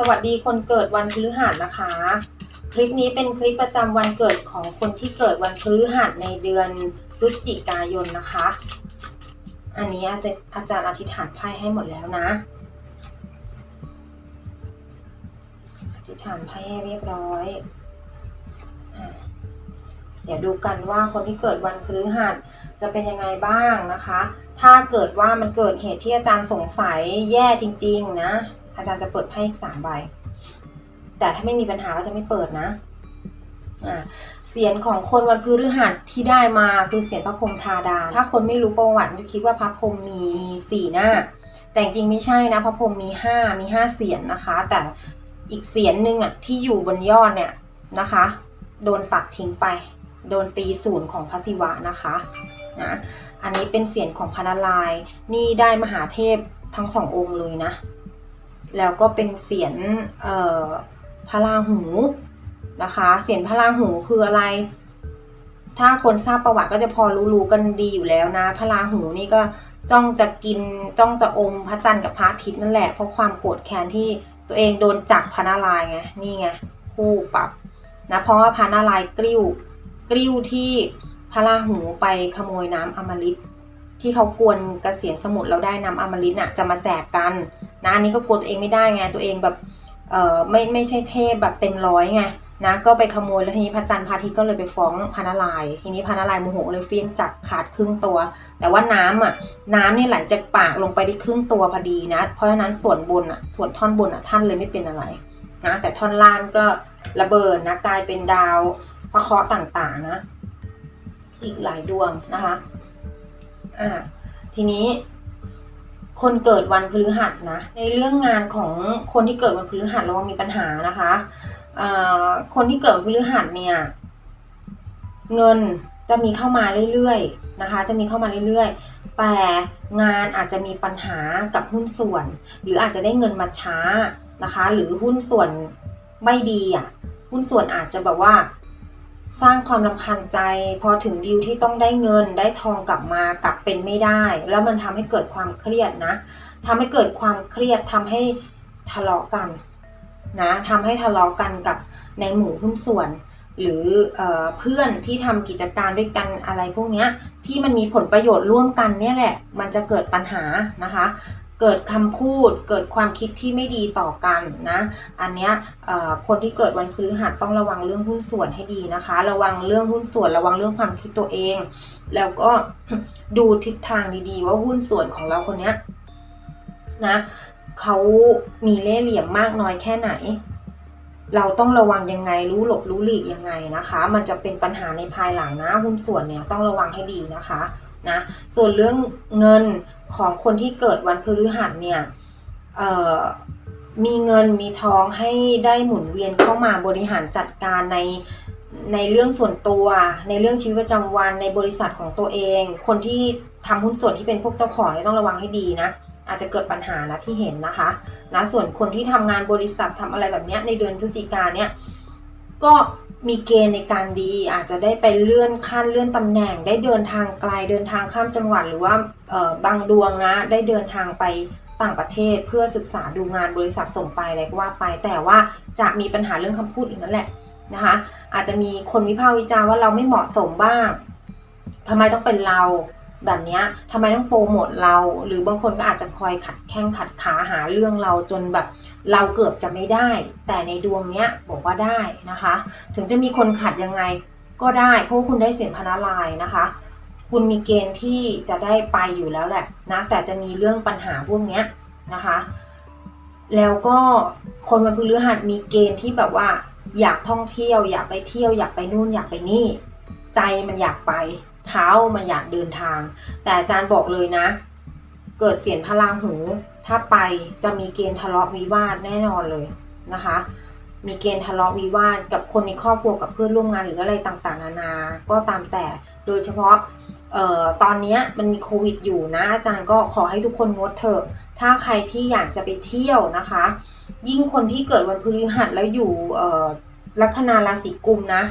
สวัสดีคนเกิดวันพฤหัสนะคะ คลิปนี้เป็นคลิปประจำวันเกิดของคนที่เกิดวันพฤหัสในเดือนพฤศจิกายนนะคะ อันนี้อาจารย์อาจารย์อธิษฐานไพ่ให้หมดแล้วนะอธิษฐานไพ่ให้เรียบร้อยเดี๋ยวดูกันว่าคนที่เกิดวันพฤหัสจะเป็นยังไงบ้างนะคะ ถ้าเกิดว่ามันเกิดเหตุที่อาจารย์สงสัยแย่จริง ๆ นะ อาจารย์จะเปิดไพ่อีกสามใบ แต่ถ้าไม่มีปัญหาก็จะไม่เปิดนะเสียงของคนวันพฤหัสที่ได้มาคือเสียงพระพรหมธาดา ถ้าคนไม่รู้ประวัติจะคิดว่าพระพรหมมีสี่หน้า แต่จริงไม่ใช่นะพระพรหมมีห้ามีห้าเสียงนะคะ แต่อีกเสียงหนึ่งอะที่อยู่บนยอดเนี่ยนะคะ โดนตัดทิ้งไป โดนตีศูนย์ของพระศิวะนะคะนะอันนี้เป็นเสียงของพระนารายณ์นี่ได้มหาเทพทั้งสององค์เลยนะ แล้วก็เป็นเสียงพระราหูนะคะ เสียงพระราหูคืออะไร ถ้าคนทราบประวัติก็จะพอรู้ๆกันดีอยู่แล้วนะ พระราหูนี่ก็จ้องจะกินจ้องจะอมพระจันทร์กับพระอาทิตย์นั่นแหละเพราะความโกรธแค้นที่ตัวเองโดนจับพระนารายณ์ไงนี่ไงคู่ปรับนะเพราะว่าพระนารายณ์กริ้วกริ้วที่พระราหูไปขโมยน้ำอมฤต ที่เขากวนเกษียณสมุทรแล้วได้น้ำอมฤตน่ะจะมาแจกกันนะอันนี้ก็กลัวตัวเองไม่ได้ไงตัวเองแบบเออไม่ไม่ใช่เทพแบบเต็มร้อยไงนะก็ไปขโมยแล้วทีนี้พระจันทร์พระอาทิตย์ก็เลยไปฟ้องพระนาราย ทีนี้พระนารายโมโหเลยเฟี้ยงจับขาดครึ่งตัว แต่ว่าน้ำอะน้ำเนี่ยไหลจากปากลงไปได้ครึ่งตัวพอดีนะ เพราะฉะนั้นส่วนบนอะส่วนท่อนบนอะท่านเลยไม่เป็นอะไรนะแต่ท่อนล่างก็ระเบิดนะกลายเป็นดาวพระเคราะห์ต่างๆนะ อีกหลายดวงนะคะ อ่าทีนี้คนเกิดวันพฤหัสนะ ในเรื่องงานของคนที่เกิดวันพฤหัสระวังมีปัญหานะคะอ่าคนที่เกิดวันพฤหัสเนี่ย เงินจะมีเข้ามาเรื่อยๆนะคะ จะมีเข้ามาเรื่อยๆ แต่งานอาจจะมีปัญหากับหุ้นส่วน หรืออาจจะได้เงินมาช้านะคะ หรือหุ้นส่วนไม่ดีอะหุ้นส่วนอาจจะแบบว่า สร้างความรำคาญใจ พอถึงดิวที่ต้องได้เงินได้ทองกลับมากลับเป็นไม่ได้ แล้วมันทำให้เกิดความเครียดนะทำให้เกิดความเครียดทำให้ทะเลาะกันนะทำให้ทะเลาะกันกับในหมู่หุ้นส่วน หรือเออเพื่อนที่ทำกิจการด้วยกันอะไรพวกนี้ที่มันมีผลประโยชน์ร่วมกันเนี่ยแหละ มันจะเกิดปัญหานะคะ เกิดคำพูดเกิดความคิดที่ไม่ดีต่อกันนะอันเนี้ยคนที่เกิดวันพฤหัสต้องระวังเรื่องหุ้นส่วนให้ดีนะคะ ระวังเรื่องหุ้นส่วน ระวังเรื่องความคิดตัวเอง แล้วก็ดูทิศทางดีๆ ว่าหุ้นส่วนของเราคนเนี้ยนะเขามีเล่ห์เหลี่ยมมากน้อยแค่ไหน เราต้องระวังยังไงรู้หลบรู้หลีกยังไงนะคะ มันจะเป็นปัญหาในภายหลังนะหุ้นส่วนเนี่ยต้องระวังให้ดีนะคะ นะส่วนเรื่องเงินของคนที่เกิดวันพฤหัสเนี่ยมีเงินมีทองให้ได้หมุนเวียนเข้ามาบริหารจัดการในในเรื่องส่วนตัว ในเรื่องชีวิตประจำวันในบริษัทของตัวเอง คนที่ทำหุ้นส่วนที่เป็นพวกเจ้าของเนี่ยต้องระวังให้ดีนะอาจจะเกิดปัญหานะที่เห็นนะคะนะส่วนคนที่ทำงานบริษัททำอะไรแบบนี้ในเดือนพฤศจิกาเนี่ยก็ มีเกณฑ์ในการดีอาจจะได้ไปเลื่อนขั้นเลื่อนตำแหน่ง ได้เดินทางไกลเดินทางข้ามจังหวัดหรือว่าบางดวงนะ ได้เดินทางไปต่างประเทศเพื่อศึกษาดูงานบริษัทส่งไปอะไรก็ว่าไป แต่ว่าจะมีปัญหาเรื่องคำพูดอีกนั่นแหละนะคะอาจจะมีคนวิพากษ์วิจารณ์ว่าเราไม่เหมาะสมบ้างทำไมต้องเป็นเรา แบบนี้ทำไมต้องโปรโมทเรา หรือบางคนก็อาจจะคอยขัดแข้งขัดขาหาเรื่องเราจนแบบเราเกือบจะไม่ได้ แต่ในดวงเนี้ยบอกว่าได้นะคะ ถึงจะมีคนขัดยังไงก็ได้ เพราะคุณได้เสียงพนารายนะคะ คุณมีเกณฑ์ที่จะได้ไปอยู่แล้วแหละนะแต่จะมีเรื่องปัญหาพวกเนี้ยนะคะ แล้วก็คนวันพฤหัสมีเกณฑ์ที่แบบว่าอยากท่องเที่ยว อยากไปเที่ยวอยากไปนู่นอยากไปนี่ ใจมันอยากไป เท้ามันอยากเดินทาง แต่อาจารย์บอกเลยนะ เกิดเสียงพลังหู ถ้าไปจะมีเกณฑ์ทะเลาะวิวาทแน่นอนเลยนะคะ มีเกณฑ์ทะเลาะวิวาทกับคนในครอบครัวกับเพื่อนร่วมงานหรืออะไรต่างๆ นานา ก็ตามแต่ โดยเฉพาะออตอนนี้มันมีโควิดอยู่นะ อาจารย์ก็ขอให้ทุกคนงดเถอะ ถ้าใครที่อยากจะไปเที่ยวนะคะ ยิ่งคนที่เกิดวันพฤหัสแล้วอยู่ลัคนาราศีกุมนะ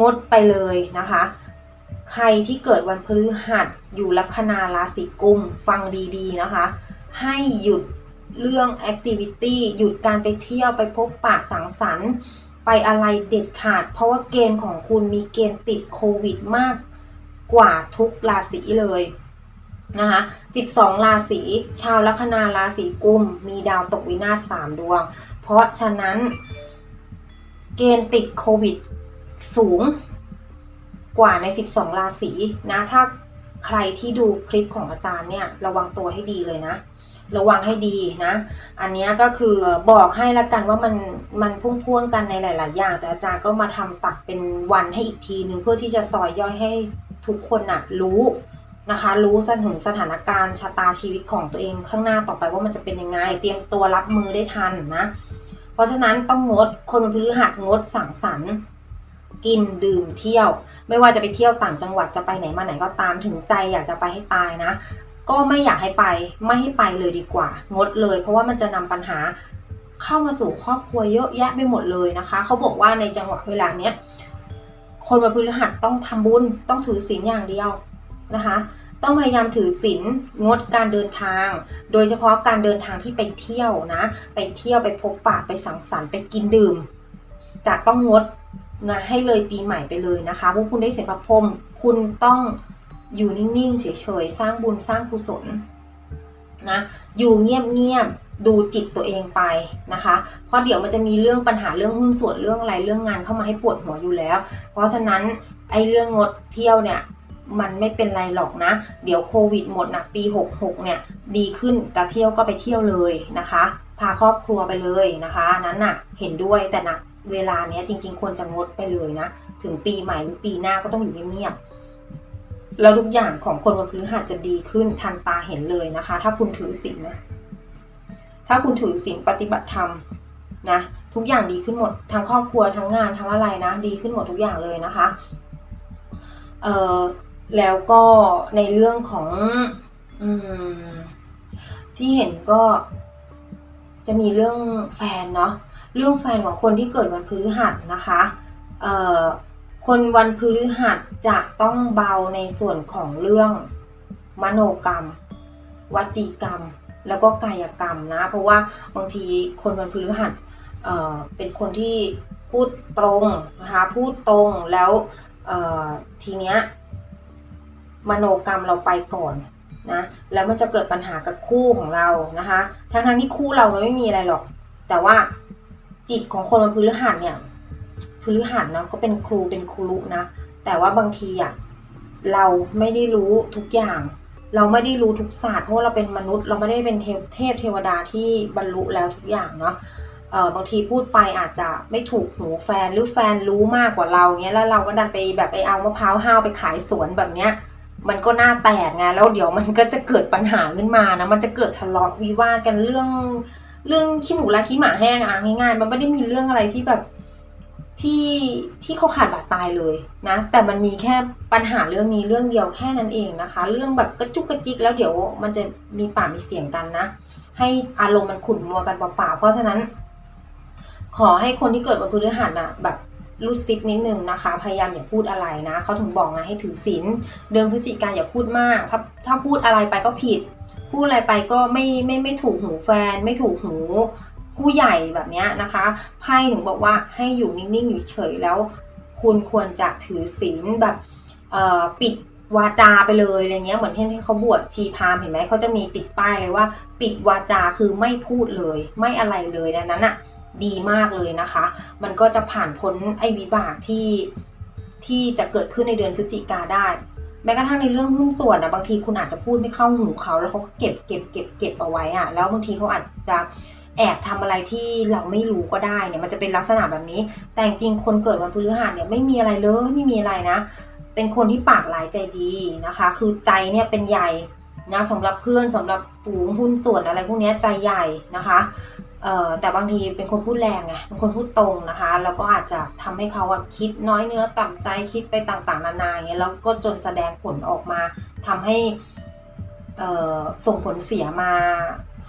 งดไปเลยนะคะ ใครที่เกิดวันพฤหัสอยู่ลัคนาราศีกุมฟังดีๆนะคะ ให้หยุดเรื่องแอคทิวิตี้หยุดการไปเที่ยวไปพบปะสังสรรค์ไปอะไรเด็ดขาด เพราะว่าเกณฑ์ของคุณมีเกณฑ์ติดโควิดมากกว่าทุกราศีเลยนะคะ 12 ราศี ชาวลัคนาราศีกุม มีดาวตกวินาศ3ดวง เพราะฉะนั้น เกณฑ์ติดโควิดสูง กว่าใน 12 ราศีนะถ้าใครที่ดูคลิปของอาจารย์เนี่ยระวังตัวให้ดีเลยนะ ระวังให้ดีนะ อันนี้ก็คือบอกให้ละกันว่ามันมันพุ่งพ่วงกันในหลาย ๆ อย่าง แต่อาจารย์ก็มาทำตัดเป็นวันให้อีกทีหนึ่งเพื่อที่จะซอยย่อยให้ทุกคนน่ะรู้นะคะ รู้สถึงสถานการณ์ชะตาชีวิตของตัวเองข้างหน้าต่อไปว่ามันจะเป็นยังไง เตรียมตัวรับมือได้ทันนะ เพราะฉะนั้นต้องงดคนวันพฤหัสงดสังสรรค์ กินดื่มเที่ยว ไม่ว่าจะไปเที่ยวต่างจังหวัดจะไปไหนมาไหนก็ตามถึงใจอยากจะไปให้ตายนะ ก็ไม่อยากให้ไปไม่ให้ไปเลยดีกว่า งดเลย เพราะว่ามันจะนำปัญหาเข้ามาสู่ครอบครัวเยอะแยะไปหมดเลยนะคะเขาบอกว่าในจังหวะเวลาเนี้ยคนวันพฤหัสต้องทำบุญต้องถือศีลอย่างเดียวนะคะ ต้องพยายามถือศีลงดการเดินทาง โดยเฉพาะการเดินทางที่ไปเที่ยวนะ ไปเที่ยวไปพบปะไปสังสรรค์ไปกินดื่มจะต้องงด นะให้เลยปีใหม่ไปเลยนะคะพวกคุณได้เสียงพระพรมคุณต้องอยู่นิ่งๆ เฉยๆ สร้างบุญสร้างกุศลนะอยู่เงียบๆ ดูจิตตัวเองไปนะคะ เพราะเดี๋ยวมันจะมีเรื่องปัญหาเรื่องหุ้นส่วนเรื่องอะไรเรื่องงานเข้ามาให้ปวดหัวอยู่แล้ว เพราะฉะนั้นไอ้เรื่องงดเที่ยวเนี่ยมันไม่เป็นไรหรอกนะ เดี๋ยวโควิดหมดนะปี 66 เนี่ย ดีขึ้นจะเที่ยวก็ไปเที่ยวเลยนะคะ พาครอบครัวไปเลยนะคะ นั้นน่ะเห็นด้วยแต่นะ เวลาเนี้ยจริง ๆ ควรจะงดไปเลยนะ ถึงปีใหม่หรือปีหน้าก็ต้องอยู่เงียบๆแล้วทุกอย่างของคนวันพฤหัสจะดีขึ้นทันตาเห็นเลยนะคะ ถ้าคุณถือศีลนะ ถ้าคุณถือศีลปฏิบัติธรรมนะทุกอย่างดีขึ้นหมดทั้งครอบครัวทั้งงานทั้งอะไรนะ ดีขึ้นหมดทุกอย่างเลยนะคะเอ่อแล้วก็ในเรื่องของอืมที่เห็นก็จะมีเรื่องแฟนเนาะ เรื่องแฟนของคนที่เกิดวันพฤหัสนะคะเอ่อคนวันพฤหัสจะต้องเบาในส่วนของเรื่องมโนกรรม วจีกรรม แล้วก็กายกรรมนะ เพราะว่าบางทีคนวันพฤหัสเอ่อเป็นคนที่พูดตรงนะคะพูดตรงแล้วเอ่อทีเนี้ยมโนกรรมเราไปก่อนนะแล้วมันจะเกิดปัญหากับคู่ของเรานะคะทั้งทั้งๆที่คู่เรามันไม่มีอะไรหรอก แต่ว่า จิตของคนวันพฤหัสเนี่ยพฤหัสเนาะก็เป็นครูเป็นครูนะ แต่ว่าบางทีอะเราไม่ได้รู้ทุกอย่าง เราไม่ได้รู้ทุกศาสตร์เพราะว่าเราเป็นมนุษย์ เราไม่ได้เป็นเทพเทวดาที่บรรลุแล้วทุกอย่างเนาะเออบางทีพูดไปอาจจะไม่ถูกหูแฟนหรือแฟนรู้มากกว่าเราเงี้ยแล้วเราก็ดันไปแบบไปเอามะพร้าวห้าวไปขายสวนแบบเนี้ยมันก็หน่าแตกไงแล้วเดี๋ยวมันก็จะเกิดปัญหาขึ้นมานะมันจะเกิดทะเลาะวิวาทกันเรื่อง เรื่องขี้หมูและขี้หมาแห้งอะง่ายๆ มันไม่ได้มีเรื่องอะไรที่แบบที่ที่เขาขาดบาดตายเลยนะ แต่มันมีแค่ปัญหาเรื่องนี้เรื่องเดียวแค่นั้นเองนะคะ เรื่องแบบกระจุกกระจิกแล้วเดี๋ยวมันจะมีปากมีเสียงกันนะ ให้อารมณ์มันขุ่นมัวกันเปล่าๆเพราะฉะนั้น ขอให้คนที่เกิดวันพฤหัสน่ะแบบรูดซิปนิดนึงนะคะ พยายามอย่าพูดอะไรนะเขาถึงบอกนะให้ถือศีลเดือนพฤศจิกาอย่าพูดมาก ถ้าถ้าพูดอะไรไปก็ผิด พูดอะไรไปก็ไม่ไม่ไม่ถูกหูแฟน ไม่ถูกหูผู้ใหญ่แบบเนี้ยนะคะไพ่ถึงบอกว่าให้อยู่นิ่งๆอยู่เฉยแล้ว คุณควรจะถือศีลแบบปิดวาจาไปเลยอะไรเงี้ยเหมือนที่เขาบวชชีพามเห็นไหมเขาจะมีติดป้ายเลยว่า ปิดวาจาคือไม่พูดเลย ไม่อะไรเลยดังนั้นอะดีมากเลยนะคะ มันก็จะผ่านพ้นไอ้วิบากที่ที่จะเกิดขึ้นในเดือนพฤศจิกาได้ ม้กระทั่งในเรื่องหุ้นส่วนนะบางทีคุณอาจจะพูดไม่เข้าหูเขา แล้วเขาก็เก็บเก็บเก็บเก็บเอาไว้อะแล้วบางทีเขาอาจจะแอบทำอะไรที่เราไม่รู้ก็ได้เนี่ยมันจะเป็นลักษณะแบบนี้ แต่จริงๆคนเกิดวันพฤหัสเนี่ยไม่มีอะไรเลยไม่มีอะไรนะ เป็นคนที่ปากหลายใจดีนะคะ คือใจเนี่ยเป็นใหญ่ นะสำหรับเพื่อนสำหรับฝูงหุ้นส่วนอะไรพวกนี้ใจใหญ่นะคะเอ่อแต่บางทีเป็นคนพูดแรงไงเป็นคนพูดตรงนะคะ แล้วก็อาจจะทำให้เขาคิดน้อยเนื้อต่ำใจคิดไปต่างๆ นานาอย่างเงี้ยแล้วก็จนแสดงผลออกมาทำให้เอ่อส่งผลเสียมา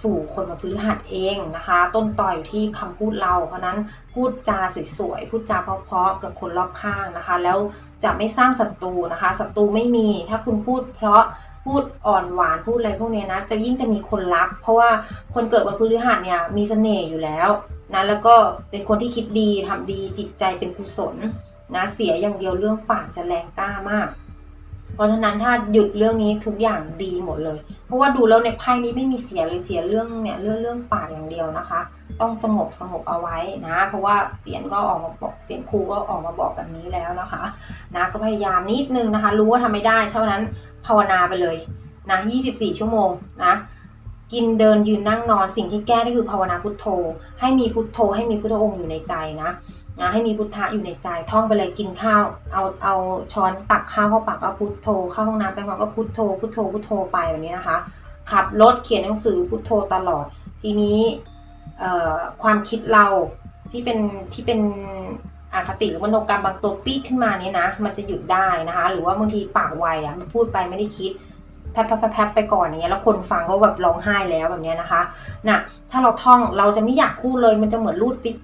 สู่คนมาพฤหัสเองนะคะ ต้นต่ออยู่ที่คำพูดเรา เพราะฉะนั้นพูดจาสวยๆพูดจาเพราะๆกับคนรอบข้างนะคะ แล้วจะไม่สร้างศัตรูนะคะศัตรูไม่มีถ้าคุณพูดเพราะ พูดอ่อนหวานพูดอะไรพวกเนี้ยนะจะยิ่งจะมีคนรัก เพราะว่าคนเกิดวันพฤหัสเนี่ยมีเสน่ห์อยู่แล้วนะแล้วก็เป็นคนที่คิดดีทำดีจิตใจเป็นกุศลนะเสียอย่างเดียวเรื่องปากจะแรงกล้ามาก เพราะฉะนั้นถ้าหยุดเรื่องนี้ทุกอย่างดีหมดเลย เพราะว่าดูแล้วในไพ่นี้ไม่มีเสียเลยเสียเรื่องเนี่ยเรื่องเรื่องปากอย่างเดียวนะคะ ต้องสงบสงบเอาไว้นะ เพราะว่าเสียงก็ออกมาบอกเสียงครูก็ออกมาบอกแบบนี้แล้วนะคะนะก็พยายามนิดนึงนะคะ รู้ว่าทำไม่ได้เท่านั้นภาวนาไปเลยนะ24 ชั่วโมงนะกินเดินยืนนั่งนอนสิ่งที่แก้ก็คือภาวนาพุทโธ ให้มีพุทโธ ให้มีพุทธองค์อยู่ในใจนะ นะให้มีพุทธะอยู่ในใจท่องไปเลยกินข้าว เอาเอาช้อนตักข้าวเข้าปากก็พุทโธเข้าห้องน้ำไปก่อนก็พุทโธพุทโธพุทโธไปแบบนี้นะคะ ขับรถเขียนหนังสือพุทโธตลอด ทีนี้ความคิดเราที่เป็นที่เป็นอคติหรือมโนกรรมบางตัวปีดขึ้นมาเนี่ยนะ มันจะหยุดได้นะคะ หรือว่าบางทีปากไวอะมันพูดไปไม่ได้คิดแพ๊บแพ๊บแพ๊บไปก่อนอย่างเงี้ยแล้วคนฟังก็แบบร้องไห้แล้วแบบเนี้ยนะคะน่ะถ้าเราท่องเราจะไม่อยากพูดเลยมันจะเหมือนรูดซิป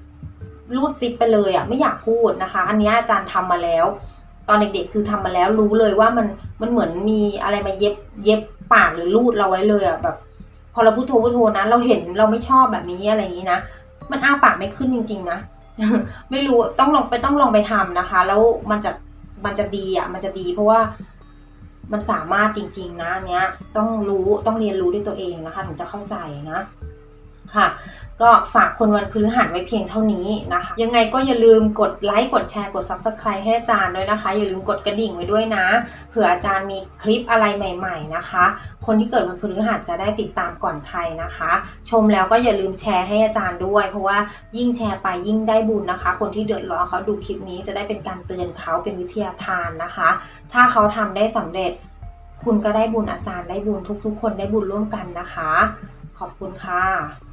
รูดซิปไปเลยอะไม่อยากพูดนะคะ อันนี้อาจารย์ทำมาแล้ว ตอนเด็กๆคือทำมาแล้วรู้เลยว่ามันมันเหมือนมีอะไรมาเย็บเย็บปากหรือรูดเราไว้เลยอะแบบ พอเราพูดโทพูดโทนะเราเห็นเราไม่ชอบแบบนี้อะไรอย่างนี้นะมันอ้าปากไม่ขึ้นจริง ๆ นะไม่รู้ต้องลองไปต้องลองไปทำนะคะ แล้วมันจะมันจะดีอะ มันจะดีเพราะว่ามันสามารถจริง ๆ นะอันเนี้ยต้องรู้ต้องเรียนรู้ด้วยตัวเองนะคะถึงจะเข้าใจนะ ค่ะ ก็ฝากคนวันพฤหัสไว้เพียงเท่านี้นะคะ ยังไงก็อย่าลืมกดไลค์กดแชร์กด subscribe ให้อาจารย์ด้วยนะคะ อย่าลืมกดกระดิ่งไว้ด้วยนะ เผื่ออาจารย์มีคลิปอะไรใหม่ๆนะคะ คนที่เกิดวันพฤหัสจะได้ติดตามก่อนใครนะคะ ชมแล้วก็อย่าลืมแชร์ให้อาจารย์ด้วย เพราะว่ายิ่งแชร์ไปยิ่งได้บุญนะคะ คนที่เดือดร้อนเขาดูคลิปนี้จะได้เป็นการเตือนเขาเป็นวิทยาทานนะคะ ถ้าเขาทำได้สำเร็จคุณก็ได้บุญอาจารย์ได้บุญทุกๆ คนได้บุญร่วมกันนะคะ ขอบคุณค่ะ